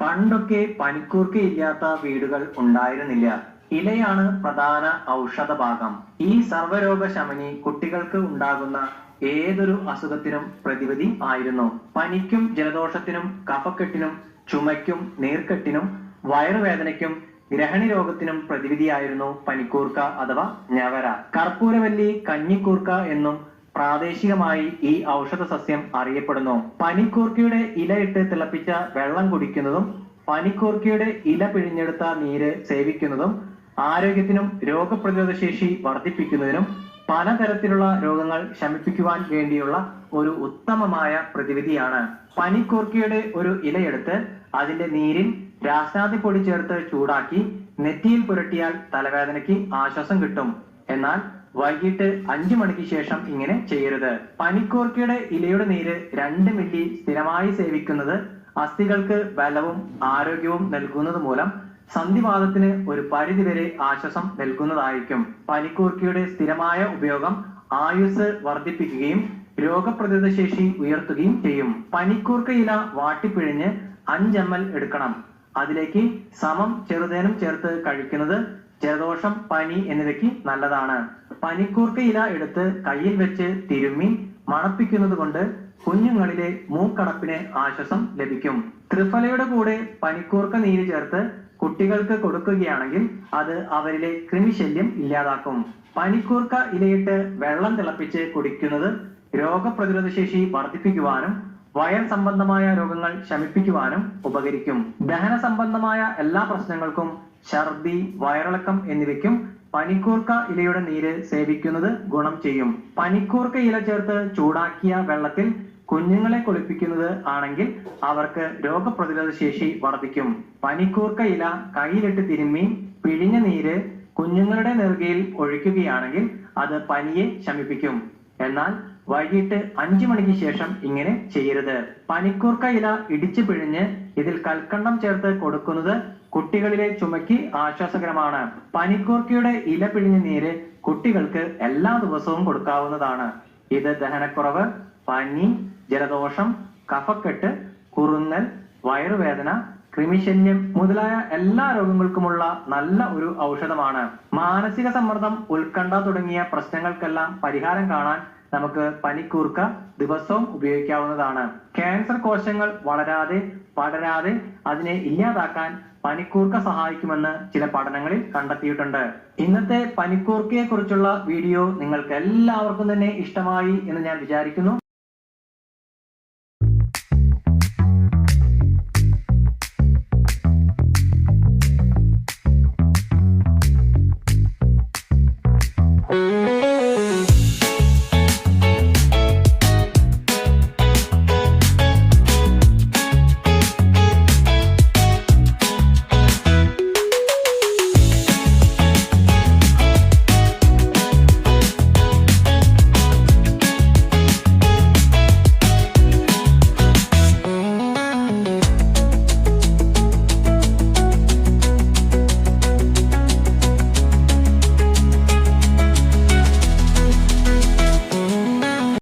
പണ്ടൊക്കെ പനിക്കൂർക്ക ഇല്ലാത്ത വീടുകൾ ഉണ്ടായിരുന്നില്ല. ഇലയാണ് പ്രധാന ഔഷധ ഭാഗം. ഈ സർവരോഗശമനി കുട്ടികൾക്ക് ഉണ്ടാകുന്ന ഏതൊരു അസുഖത്തിനും പ്രതിവിധി ആയിരുന്നു. പനിക്കും ജലദോഷത്തിനും കഫക്കെട്ടിനും ചുമയ്ക്കും നീർക്കെട്ടിനും വയറുവേദനയ്ക്കും ഗ്രഹണി രോഗത്തിനും പ്രതിവിധിയായിരുന്നു പനിക്കൂർക്ക അഥവാ ഞവര. കർപ്പൂരവല്ലി കഞ്ഞിക്കൂർക്ക എന്നും പ്രാദേശികമായി ഈ ഔഷധ സസ്യം അറിയപ്പെടുന്നു. പനിക്കൂർക്കയുടെ ഇലയിട്ട് തിളപ്പിച്ച വെള്ളം കുടിക്കുന്നതും പനിക്കൂർക്കയുടെ ഇല പിഴിഞ്ഞെടുത്ത നീര് സേവിക്കുന്നതും ആരോഗ്യത്തിനും രോഗപ്രതിരോധ ശേഷി വർദ്ധിപ്പിക്കുന്നതിനും പലതരത്തിലുള്ള രോഗങ്ങൾ ശമിപ്പിക്കുവാൻ വേണ്ടിയുള്ള ഒരു ഉത്തമമായ പ്രതിവിധിയാണ്. പനിക്കൂർക്കയുടെ ഒരു ഇലയെടുത്ത് അതിന്റെ നീരിൽ രാസാദി പൊടി ചേർത്ത് ചൂടാക്കി നെറ്റിയിൽ പുരട്ടിയാൽ തലവേദനയ്ക്ക് ആശ്വാസം കിട്ടും. എന്നാൽ വൈകിട്ട് അഞ്ചു മണിക്ക് ശേഷം ഇങ്ങനെ ചെയ്യരുത്. പനിക്കൂർക്കയുടെ ഇലയുടെ നീര് രണ്ട് മില്ലി സ്ഥിരമായി സേവിക്കുന്നത് അസ്ഥികൾക്ക് ബലവും ആരോഗ്യവും നൽകുന്നത് മൂലം സന്ധിവാദത്തിന് ഒരു പരിധിവരെ ആശ്വാസം നൽകുന്നതായിരിക്കും. പനിക്കൂർക്കയുടെ സ്ഥിരമായ ഉപയോഗം ആയുസ് വർദ്ധിപ്പിക്കുകയും രോഗപ്രതിരോധ ശേഷി ഉയർത്തുകയും ചെയ്യും. പനിക്കൂർക്ക ഇല വാട്ടിപ്പിഴിഞ്ഞ് അഞ്ച് എം എൽ എടുക്കണം. അതിലേക്ക് സമം ചെറുതേനും ചേർത്ത് കഴിക്കുന്നത് ജലദോഷം പനി എന്നിവയ്ക്ക് നല്ലതാണ്. പനിക്കൂർക്ക ഇല എടുത്ത് കയ്യിൽ വെച്ച് തിരുമ്മി മണപ്പിക്കുന്നത് കൊണ്ട് കുഞ്ഞുങ്ങളിലെ മൂക്കടപ്പിന് ആശ്വാസം ലഭിക്കും. ത്രിഫലയുടെ കൂടെ പനിക്കൂർക്ക നീര് ചേർത്ത് കുട്ടികൾക്ക് കൊടുക്കുകയാണെങ്കിൽ അത് അവരിലെ കൃമിശല്യം ഇല്ലാതാക്കും. പനിക്കൂർക്ക ഇലയിട്ട് വെള്ളം തിളപ്പിച്ച് കുടിക്കുന്നത് രോഗപ്രതിരോധ ശേഷി വർദ്ധിപ്പിക്കുവാനും വയർ സംബന്ധമായ രോഗങ്ങൾ ശമിപ്പിക്കുവാനും ഉപകരിക്കും. ദഹന സംബന്ധമായ എല്ലാ പ്രശ്നങ്ങൾക്കും ഛർദി വയറിളക്കം എന്നിവയ്ക്കും പനിക്കൂർക്ക ഇലയുടെ നീര് സേവിക്കുന്നത് ഗുണം ചെയ്യും. പനിക്കൂർക്ക ഇല ചേർത്ത് ചൂടാക്കിയ വെള്ളത്തിൽ കുഞ്ഞുങ്ങളെ കുളിപ്പിക്കുന്നത് ആണെങ്കിൽ അവർക്ക് രോഗപ്രതിരോധ ശേഷി വർദ്ധിക്കും. പനിക്കൂർക്ക ഇല കയ്യിലിട്ട് തിരുമ്മി പിഴിഞ്ഞ നീര് കുഞ്ഞുങ്ങളുടെ നെറുകയിൽ ഒഴിക്കുകയാണെങ്കിൽ അത് പനിയെ ശമിപ്പിക്കും. എന്നാൽ വൈകിട്ട് അഞ്ചു മണിക്ക് ശേഷം ഇങ്ങനെ ചെയ്യരുത്. പനിക്കൂർക്ക ഇല ഇടിച്ചു പിഴിഞ്ഞ് ഇതിൽ കൽക്കണ്ടം ചേർത്ത് കൊടുക്കുന്നത് കുട്ടികളിലെ ചുമയ്ക്ക് ആശ്വാസകരമാണ്. പനിക്കൂർക്കയുടെ ഇല പിഴിഞ്ഞ നീര് കുട്ടികൾക്ക് എല്ലാ ദിവസവും കൊടുക്കാവുന്നതാണ്. ഇത് ദഹനക്കുറവ് പനി ജലദോഷം കഫക്കെട്ട് കുറുങ്ങൽ വയറുവേദന കൃമിശല്യം മുതലായ എല്ലാ രോഗങ്ങൾക്കുമുള്ള നല്ല ഒരു ഔഷധമാണ്. മാനസിക സമ്മർദ്ദം ഉത്കണ്ഠ തുടങ്ങിയ പ്രശ്നങ്ങൾക്കെല്ലാം പരിഹാരം കാണാൻ നമുക്ക് പനിക്കൂർക്ക ദിവസവും ഉപയോഗിക്കാവുന്നതാണ്. ക്യാൻസർ കോശങ്ങൾ വളരാതെ പടരാതെ അതിനെ ഇല്ലാതാക്കാൻ പനിക്കൂർക്ക സഹായിക്കുമെന്ന് ചില പഠനങ്ങളിൽ കണ്ടെത്തിയിട്ടുണ്ട്. ഇന്നത്തെ പനിക്കൂർക്കയെ കുറിച്ചുള്ള വീഡിയോ നിങ്ങൾക്ക് എല്ലാവർക്കും തന്നെ ഇഷ്ടമായി എന്ന് ഞാൻ വിചാരിക്കുന്നു.